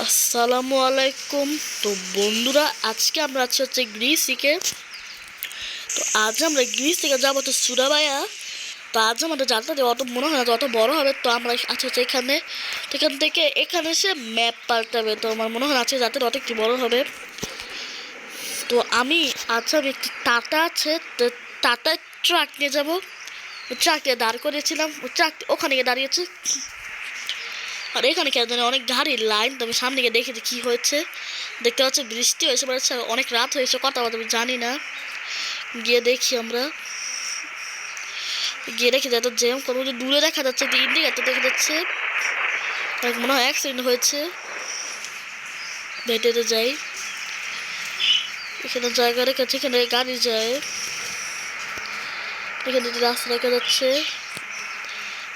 আসসালামু আলাইকুম। তো বন্ধুরা, আজকে আমরা আছি হচ্ছে গ্রিস থেকে তো আজ আমরা গ্রিস থেকে যাব তো সুরাবায়া। তো আজ আমাদের যাত্রাতে অত মনে হয় না অত বড় হবে। তো আমরা আছি হচ্ছে এখানে। তো এখান থেকে এখানে এসে ম্যাপ পাল্টাবে তো আমার মনে হয় আজকে যাতে অত একটু বড় হবে। তো আমি, আজ আমি একটি টাটা আছে, তো টাটা ট্রাক নিয়ে যাব। ট্রাক নিয়ে দাঁড় করিয়েছিলাম। ট্রাক ওখানে গিয়ে দাঁড়িয়েছে। আর এখানে কেন জানি অনেক গাড়ির লাইন, তো আমি সামনে গিয়ে দেখি যে কী হয়েছে। দেখতে পাচ্ছি, বৃষ্টি হয়েছে হচ্ছে অনেক রাত হয়েছে কথা বলতে আমি জানি না। গিয়ে দেখি আমরা। গিয়ে দেখি এত জ্যাম কোনো যে দূরে দেখা যাচ্ছে, যে ইন্ডিকেটার দেখা যাচ্ছে। মনে হয় অ্যাক্সিডেন্ট হয়েছে। হেঁটে যাই। এখানে জায়গা রেখেছে, এখানে গাড়ি যায়। এখানে রাস্তা দেখা যাচ্ছে।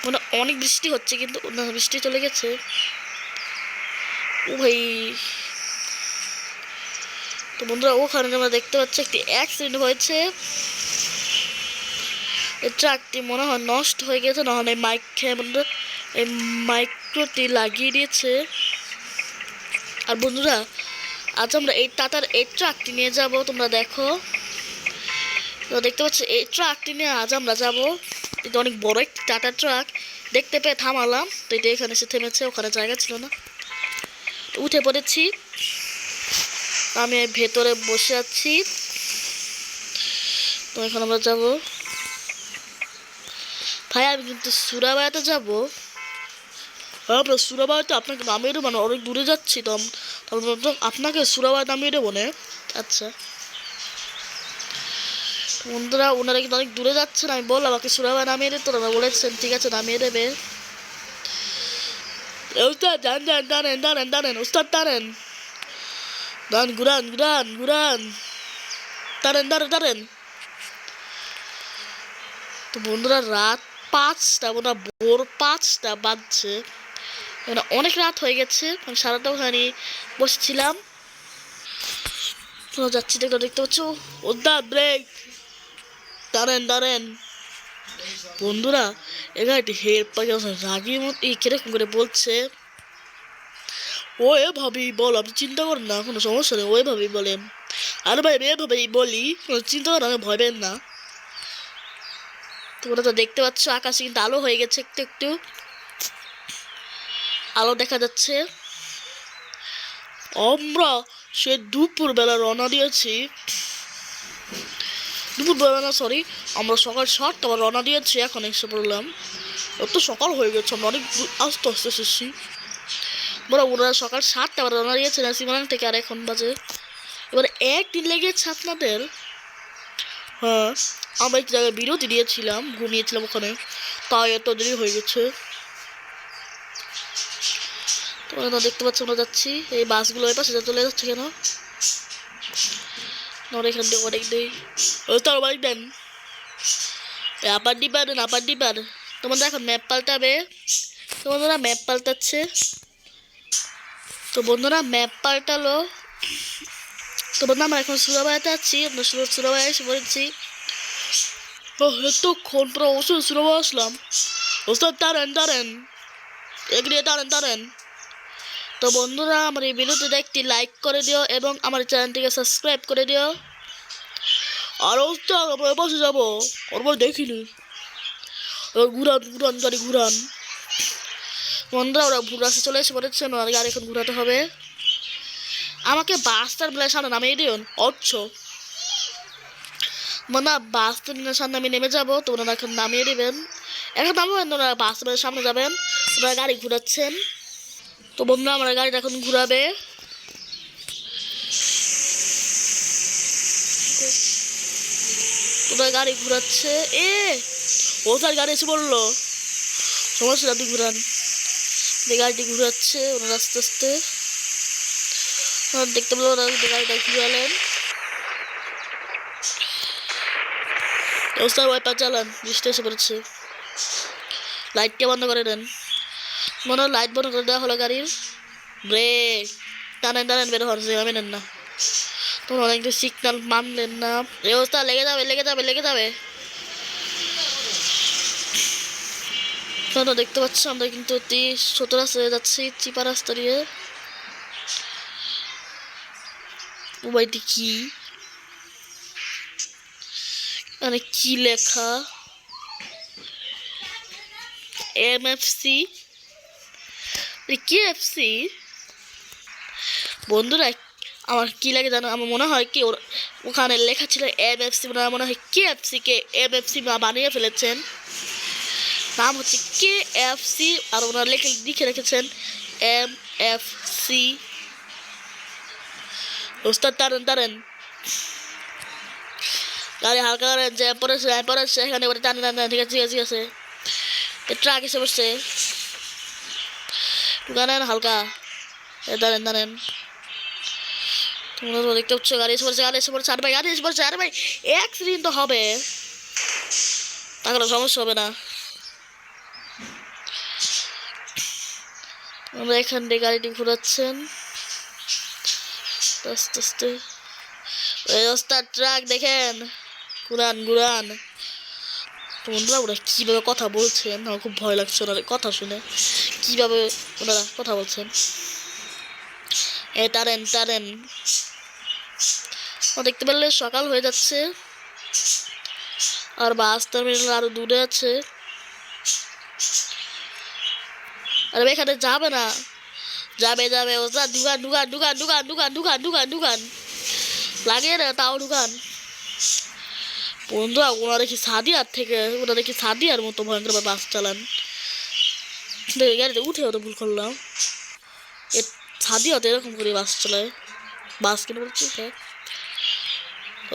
মানে অনেক বৃষ্টি হচ্ছে, কিন্তু না, বৃষ্টি চলে গেছে। ভাই তো বন্ধুরা, ওখানে আমরা দেখতে পাচ্ছি একটি অ্যাক্সিডেন্ট হয়েছে। এই ট্রাকটি মনে হয় নষ্ট হয়ে গেছে, না হলে মাইক খেয়ে বন্ধুরা, এই মাইক্রোটি লাগিয়ে দিয়েছে। আর বন্ধুরা, আজ আমরা এই টাটার এই ট্রাকটি নিয়ে যাব, তোমরা দেখো। দেখতে পাচ্ছ, এই ট্রাকটি নিয়ে আজ আমরা যাব। এটা অনেক বড় একটি টাটা ট্রাক দেখতে পেয়ে থামালাম। তো এটা এখানে এসে থেমেছে, ওখানে জায়গা ছিল না। উঠে পড়েছি। আমি ভেতরে বসে আছি। তো এখন আমরা যাব। ভাই, আমি কিন্তু সুরাবায়াতে যাব। হ্যাঁ আমরা সুরাবায়াতে আপনাকে নামিয়ে দেবো মানে অনেক দূরে যাচ্ছি। তো আপনাকে সুরাবায়া নামিয়ে দেবো না? আচ্ছা। বন্ধুরা, ওনারা কিন্তু অনেক দূরে যাচ্ছেন, আমি বললাম, আমাকে সুরাবা নামিয়ে দিতে ওনারা বলেছেন, ঠিক আছে, নামিয়ে দেবে। তো বন্ধুরা, রাত পাঁচটা ভোর পাঁচটা বাজছে। মানে অনেক রাত হয়ে গেছে, আমি সারাটা ওখানে বসেছিলাম। যাচ্ছি দেখতে পাচ্ছ? ওদা ব্রেক। দাঁড়েন দাঁড়েন। বন্ধুরা, এখানে হেড পাখি রাগির মতো কীরকম করে বলছে? ও এভাবেই বল, আপনি চিন্তা করেন না, কোনো সমস্যা নেই ও এভাবেই বলেন আর ভাই এভাবেই বলি, কোনো চিন্তা করেন আমি ভয় পেন না। তোমরা তো দেখতে পাচ্ছ, আকাশে কিন্তু আলো হয়ে গেছে, একটু একটু। আলো দেখা যাচ্ছে। আমরা সে দুপুরবেলা রওনা দিয়েছি। দুপুরবেলা না সরি আমরা সকাল সাতটা আবার রওনা দিয়েছি, এখন এসে পড়লাম। এত সকাল হয়ে গেছে, আমরা অনেক আস্তে আস্তে এসেছি। বড় ওরা সকাল সাতটা আবার রওনা দিয়েছে না সীমানা থেকে, আর এখন বাজে। এবার একদিন লেগেছে আপনাদের হ্যাঁ আমরা এক জায়গায় বিরতি দিয়েছিলাম, ঘুমিয়েছিলাম ওখানে, তাই এত দেরি হয়ে গেছে। তোমরা দেখতে পাচ্ছ আমরা যাচ্ছি, এই বাসগুলো এর পাশে চলে যাচ্ছে কেন? আমরা এখান থেকে অনেক দেই ওই তো অনেক দেন এ আপার ডিপার দেন আপার ডিপার তোমাদের এখন ম্যাপ পাল্টাবে তো বন্ধুরা ম্যাপ পাল্টাচ্ছে তো বন্ধুরা ম্যাপ পাল্টালো তো বন্ধু আমরা এখন সুরাবাইতে আছি আমরা সুরাবাই এসে ও এতক্ষণ পুরো ওষুধ সুরাবাই আসলাম ওস্তাদ দাঁড়ান দাঁড়ান এগিয়ে দাঁড়ান দাঁড়ান তো বন্ধুরা, আমার এই ভিডিওটিতে একটি লাইক করে দিও এবং আমার চ্যানেলটিকে সাবস্ক্রাইব করে দিও। আর আমরা বসে যাব। ওরপর দেখিনি ঘুরান ঘুরান, গাড়ি ঘুরান। বন্ধুরা, ওরা ঘুরাতে চলে এসে পড়েছে আর গাড়ি এখন ঘুরাতে হবে। আমাকে বাসটার বেলায় সামনে নামিয়ে দিও অচ্ছ। মানে বাস সামনে আমি নেমে যাব, তো ওনারা এখন নামিয়ে দেবেন। এখন নামবেন, ওনারা বাস সামনে যাবেন, ওনারা গাড়ি ঘুরাচ্ছেন। তো বন্ধুরা, আমরা গাড়িটা এখন ঘুরাবে। ওনারা গাড়ি ঘুরাচ্ছে? এ, ও তার গাড়ি এসে বলল সমস্যা আপনি ঘুরান। গাড়িটি ঘুরাচ্ছে ওনারা আস্তে আস্তে। দেখতে পেল ওরা গাড়িটা ঘুরালেন। ওস্তাদ ওয়াইপার চালান, বৃষ্টি এসে পড়েছে। লাইটটা বন্ধ করে দেন। মনে হয় লাইট বন্ধ করে দেওয়া হলো গাড়ির। ব্রেক টানেন টানেন, বের হন সেভাবে নেন না। তোমরা অনেকটা সিগনাল মানলেন না। এই অবস্থা, লেগে যাবে লেগে যাবে লেগে যাবে। তোমরা দেখতে পাচ্ছ, আমরা কিন্তু অতি ছোট রাস্তায় যাচ্ছি, চিপা রাস্তা দিয়ে। মোবাইলটি কি? মানে কি লেখা? M F C F C বন্ধুরা, আমার কি লাগে জানো? আমার মনে হয় কি ওখানে লেখা ছিল এম এফ সি মনে হয় কে এফ সি কে এম এফ সি মা বানিয়ে ফেলেছেন। নাম হচ্ছে কে এফ সি আর ওনারা লিখে লিখে রেখেছেন এম এফ সি ওস্তাদ টারেন টারেন গাড়ি হালকা করে যে পড়েছে পড়েছে, এখানে টানে টানে ঠিক আছে ঠিক আছে ঠিক আছে। ট্রাক এসে বসছে টানেন হালকা। দাঁড়েন দাঁড়েন। তোমরা দেখতে পাচ্ছ, গাড়ি এসে পড়ছে, গাড়ি এসে পড়ছে, আরে ভাই, গাড়ি এসে পড়ছে, আরে ভাই অ্যাক্সিডেন্ট তো হবে। তাহলে সমস্যা হবে না। আমরা এখান থেকে গাড়িটি ঘোরাচ্ছেন। আস্তে আস্তে ওই রাস্তার ট্রাক দেখেন। গুরান গুরান তো বন্ধুরা, ওরা কীভাবে কথা বলছেন? আমার খুব ভয় লাগছে ওনাদের কথা শুনে। কীভাবে ওনারা কথা বলছেন? এ টারেন টারেন ও দেখতে পারলে সকাল হয়ে যাচ্ছে। আর বাস টার্মিনাল আরও দূরে আছে। আরে এখানে যাবে না। যাবে যাবে। ও যা ঢুকান ঢুকান ঢুকান ঢুকান ঢুকান ঢুকান ঢুকান ঢুকান লাগিয়ে না, তাও ঢুকান বন্ধুরা, ওনারা কি সাদিয়ার থেকে, ওনারা কি সাদিয়ার মতো ভয়ঙ্কর বাস চালান? গাড়িতে উঠে ওটা ভুল করলাম। এ সাদিয়াতে এরকম করে বাস চালায়। বাস কিনে বলছি?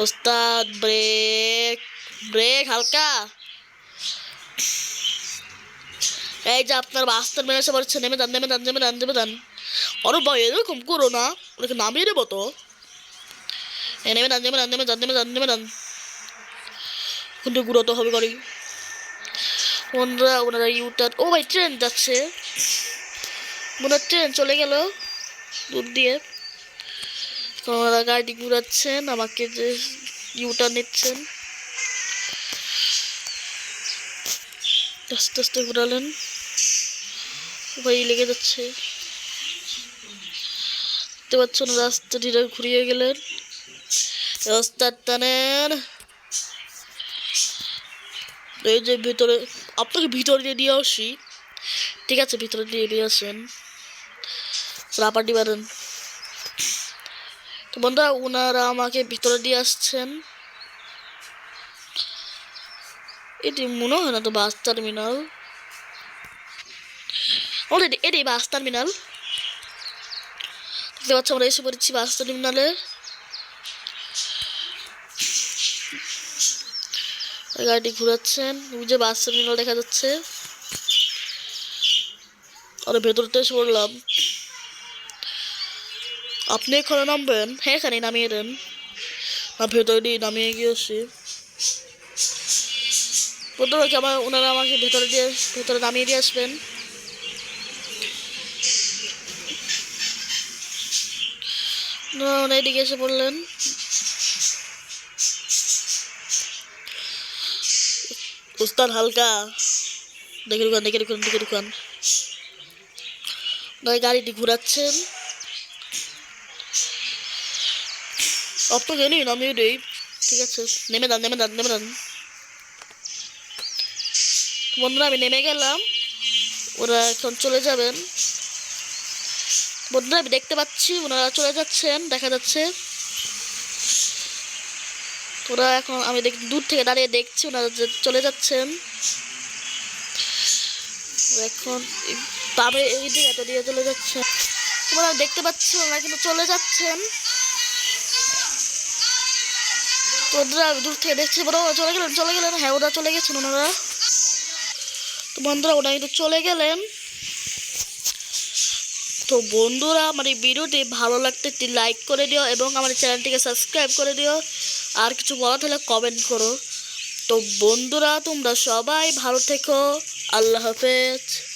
ওস্তাদ, ব্রেক ব্রেক হালকা। এই যে আপনার বাস্তব মেনে এসে বলছে নেমে যান নেমে যান নেমে যান নেমে যান। আরে ভাই, এরকম করো না, ওদেরকে নামিয়ে দেবো তো। এ নেমে যান নেমে যান নেমে যান নেমে যান নেমে যান। কিন্তু গুঁড়োতে হবে গাড়ি ওনারা ওনারা ইউটার ও ভাই ট্রেন যাচ্ছে। মনে ট্রেন চলে গেল, দূর দিয়ে। ওনারা গাড়ি ঘুরাচ্ছেন, আমাকে যে ইউটার নিচ্ছেন। আস্তে আস্তে ঘুরালেন। ভাই, লেগে যাচ্ছে। দেখতে পাচ্ছেন রাস্তা ধীরে ঘুরিয়ে গেলেন। রাস্তার টানেন এই যে ভিতরে, আপনাকে ভিতরে দিয়ে দিয়ে আসি। ঠিক আছে, ভিতরে দিয়ে দিয়ে আসেন। রাপাটি বারেন। তো বন্ধুরা ওনারা আমাকে ভিতরে দিয়ে আসছেন। এটি মনে হয় না তো বাস টার্মিনাল। এটি বাস টার্মিনাল। দেখতে পাচ্ছি, আমরা এসে পড়েছি বাস টার্মিনালে। গাড়িটি ঘুরাচ্ছেন। ওই যে বাস টার্মিনাল দেখা যাচ্ছে। আর, ভেতরতে এসে পড়লাম। আপনি এখানে নামবেন? হ্যাঁ এখানে নামিয়ে দেন। আর ভেতরে দিয়ে নামিয়ে গিয়েছি প্রথমে কি আমার ওনারা আমাকে ভেতরে দিয়ে ভেতরে নামিয়ে দিয়ে আসবেন? ওনার এদিকে এসে পড়লেন। উস্তাদ হালকা। দেখে ঢুকান দেখে ঢুকান দেখে ঢুকান। ওনারা গাড়িটি ঘুরাচ্ছেন। আপনাকে নিন নামিয়ে ঠিক আছে, নেমে দান নেমে দান নেমে দান বন্ধুরা, আমি নেমে গেলাম। ওরা এখন চলে যাবেন। বন্ধুরা, আমি দেখতে পাচ্ছি, ওনারা চলে যাচ্ছেন, দেখা যাচ্ছে। ওরা এখন, আমি দেখ, দূর থেকে দাঁড়িয়ে দেখছি, ওনারা চলে যাচ্ছেন। এখন তবে এই দিকে দিয়ে চলে যাচ্ছে। তোমরা দেখতে পাচ্ছি ওনারা কিন্তু চলে যাচ্ছেন। আমি দূর থেকে দেখছি, বড় চলে গেলেন চলে গেলেন। হ্যাঁ ওরা চলে গেছেন ওনারা। তো বন্ধুরা, ওরা কিন্তু চলে গেলেন। তো বন্ধুরা, আমার এই ভিডিওটি ভালো লাগতে লাইক করে দিও এবং আমার চ্যানেলটিকে সাবস্ক্রাইব করে দিও। আর কিছু বলা থাকলে কমেন্ট করো। তো বন্ধুরা তোমরা সবাই ভালো থেকো। আল্লাহ হাফেজ।